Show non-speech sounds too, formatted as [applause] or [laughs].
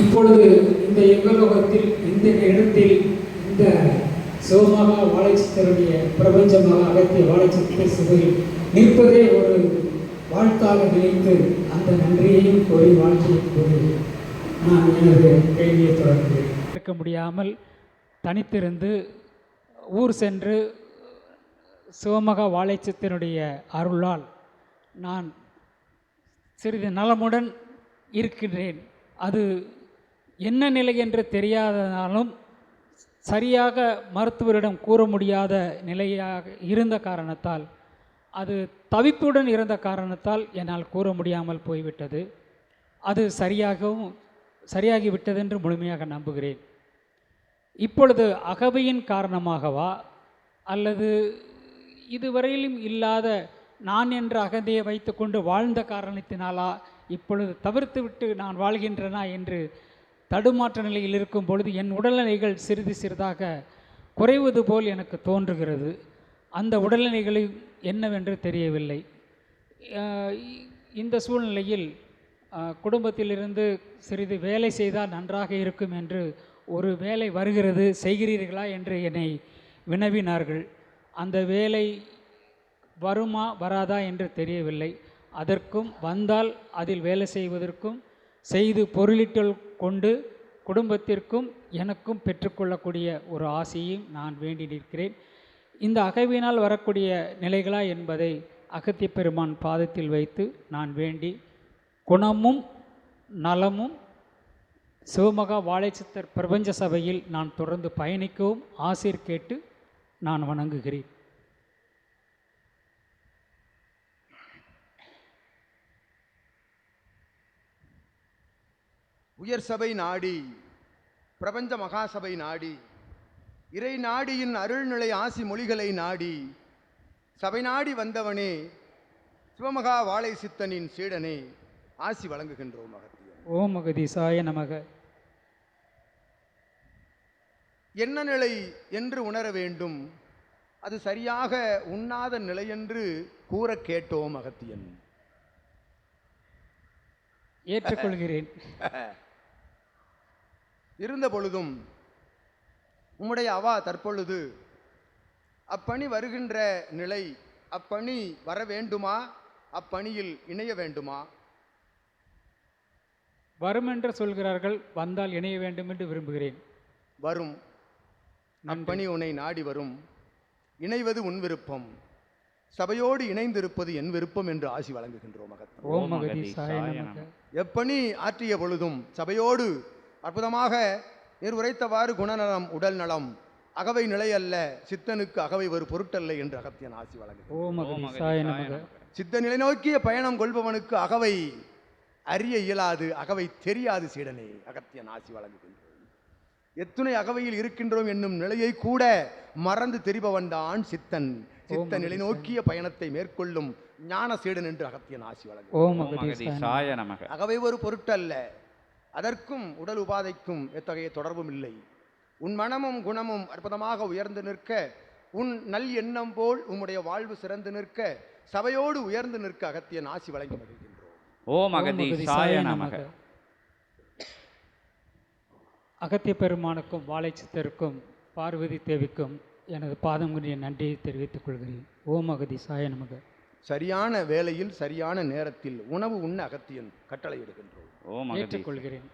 இப்பொழுது இந்த யுகலோகத்தில் இந்த இடத்தில் இந்த சிவமகா வாழைச்சித்தருடைய பிரபஞ்சமாக அகத்திய வாழைச்சித்திர சபையில் நிற்பதே ஒரு வாழ்த்தாக நினைத்து அந்த நன்றியையும் கோரி வாழ்க்கையை கூறி நான் எனது கேள்வியை தொடர்கிறேன். இருக்க முடியாமல் தனித்திருந்து ஊர் சென்று சிவமகா வாழைச்சத்தினுடைய அருளால் நான் சிறிது நலமுடன் இருக்கின்றேன். அது என்ன நிலை என்று தெரியாததாலும் சரியாக மருத்துவரிடம் கூற முடியாத நிலையாக இருந்த காரணத்தால் அது தவிப்புடன் இருந்த காரணத்தால் என்னால் கூற முடியாமல் போய்விட்டது. அது சரியாகவும் சரியாகிவிட்டது என்று முழுமையாக நம்புகிறேன். இப்பொழுது அகவையின் காரணமாகவா அல்லது இதுவரையிலும் இல்லாத நான் என்ற அகந்தையை வைத்துக்கொண்டு வாழ்ந்த காரணத்தினாலா இப்பொழுது தவிர்த்து விட்டு நான் வாழ்கின்றனா என்று தடுமாற்ற நிலையில் இருக்கும் பொழுது என் உடல்நிலைகள் சிறிது சிறிதாக குறைவது போல் எனக்கு தோன்றுகிறது. அந்த உடல்நிலைகளை என்னவென்று தெரியவில்லை. இந்த சூழ்நிலையில் குடும்பத்திலிருந்து சிறிது வேலை செய்தால் நன்றாக இருக்கும் என்று ஒரு வேலை வருகிறது செய்கிறீர்களா என்று என்னை வினவினார்கள். அந்த வேலை வருமா வராதா என்று தெரியவில்லை. அதற்கும் வந்தால் அதில் வேலை செய்வதற்கும் செய்து பொருளிட்டல் கொண்டு குடும்பத்திற்கும் எனக்கும் பெற்றுக்கொள்ளக்கூடிய ஒரு ஆசையும் நான் வேண்டி நிற்கிறேன். இந்த அகைவினால் வரக்கூடிய நிலைகளா என்பதை அகத்திய பெருமான் பாதத்தில் வைத்து நான் வேண்டி குணமும் நலமும் சிவமகா வாழைச்சித்தர் பிரபஞ்ச சபையில் நான் தொடர்ந்து பயணிக்கவும் ஆசிர் கேட்டு நான் வணங்குகிறேன். உயர் சபை நாடி பிரபஞ்ச மகாசபை நாடி இறை நாடியின் அருள்நிலை ஆசி மொழிகளை நாடி சபை நாடி வந்தவனே சிவமகா வாழை சித்தனின் சீடனே ஆசி வழங்குகின்றோம் அகத்தியன் ஓம் மகதீசாய நமக. என்ன நிலை என்று உணர வேண்டும். அது சரியாக உண்ணாத நிலையென்று கூறக் கேட்டோம் அகத்தியன் ஏற்றுக்கொள்கிறேன். [laughs] இருந்த பொழுதும் உம்முடைய அவா தற்பொழுது அப்பணி வருகின்ற நிலை அப்பணி வர வேண்டுமா? அப்பணியில் இணைய வேண்டுமா? வரும் என்று சொல்கிறார்கள் வந்தால் இணைய வேண்டும் என்று விரும்புகிறேன். வரும். அப்பணி உன்னை நாடி வரும். இணைவது உன் விருப்பம். சபையோடு இணைந்திருப்பது என் விருப்பம் என்று ஆசி வழங்குகின்றோம் நமக. எப்பணி ஆற்றிய பொழுதும் சபையோடு அற்புதமாக நீர் உரைத்தவாறு குணநலம் உடல் நலம் அகவை நிலை அல்ல சித்தனுக்கு அகவை ஒரு பொருட்டல்ல என்று அகத்தியன் ஆசி வழங்குகிறார் ஓம் மகதீசாய நமக. சித்த நிலை நோக்கிய பயணம் கொள்பவனுக்கு அகவை அறிய இயலாது அகவை தெரியாது சீடனே அகத்தியன் ஆசி வழங்குகின்றோம். எத்துணை அகவையில் இருக்கின்றோம் என்னும் நிலையை கூட மறந்து தெரிபவன்தான் சித்தன். சித்த நிலை நோக்கிய பயணத்தை மேற்கொள்ளும் ஞான சீடன் என்று அகத்தியன் ஆசி வழங்கு அகவை ஒரு பொருட்டல்ல அதற்கும் உடல் உபாதைக்கும் எத்தகைய தொடர்பும் இல்லை. உன் மனமும் குணமும் அற்புதமாக உயர்ந்து நிற்க உன் நல் எண்ணம் போல் உம்முடைய வாழ்வு சிறந்து நிற்க சபையோடு உயர்ந்து நிற்க அகத்தியன் ஆசி வழங்கி மகிழ்கின்றோம். ஓம் மகதீசாய நமக. அகத்திய பெருமானுக்கும் வாழைச்சித்தருக்கும் பார்வதி தேவிக்கும் எனது பாதங்குரிய நன்றியை தெரிவித்துக் கொள்கிறேன். ஓம் அகதீசாய நமக. சரியான வேளையில் சரியான நேரத்தில் உணவு உண்ண அகத்தியன் கட்டளையிடுகின்றோம். ஏற்றுக்கொள்கிறேன்.